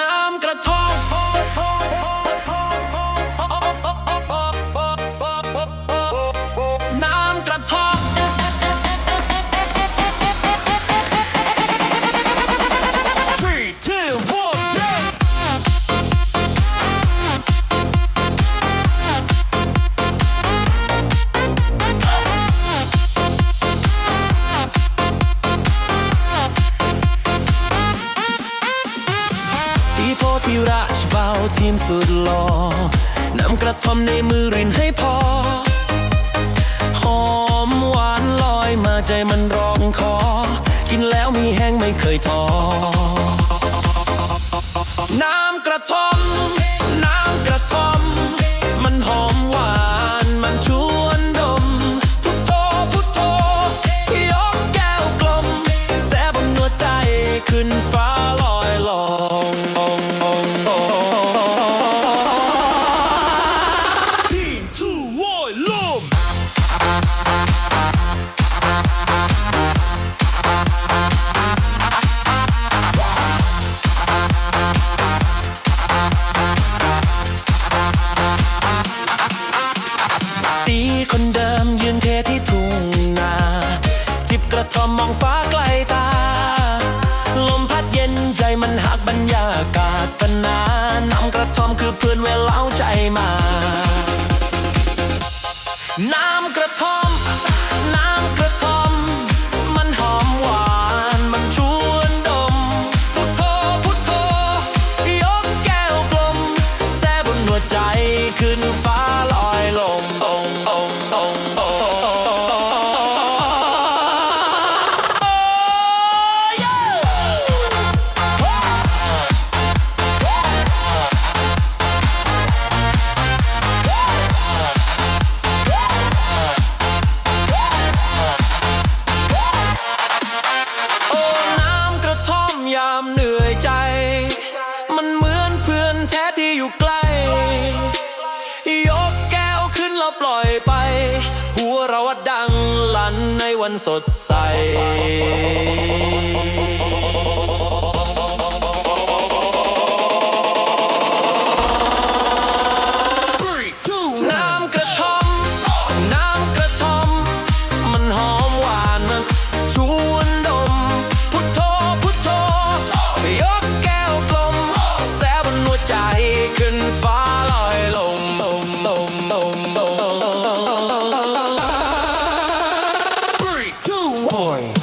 น้ำกระท ตีโพธิราชเบาทีมสุดหล่อนำกระทอมในมือรินให้พอ หอมหวานลอยมาใจมันร้องคอ กินแล้วมีแห้งไม่เคยท้อน้ำกระทอม คนเดิมยืนเทที่ทุ่งนา จิบกระทอมมองฟ้าไกลตา ลมพัดเย็นใจมันหักบรรยากาศสนานนำกระทอมคือเพื่อนเวลา น้ำกระท่อม น้ำกระท่อม มันหอมหวาน มันชวนดม พุทโธพุทโธยกแก้วกลม แซ่บนหัวใจขึ้นฟ้า ปล่อยไป หัวเราดังลั่นในวันสดใส boy.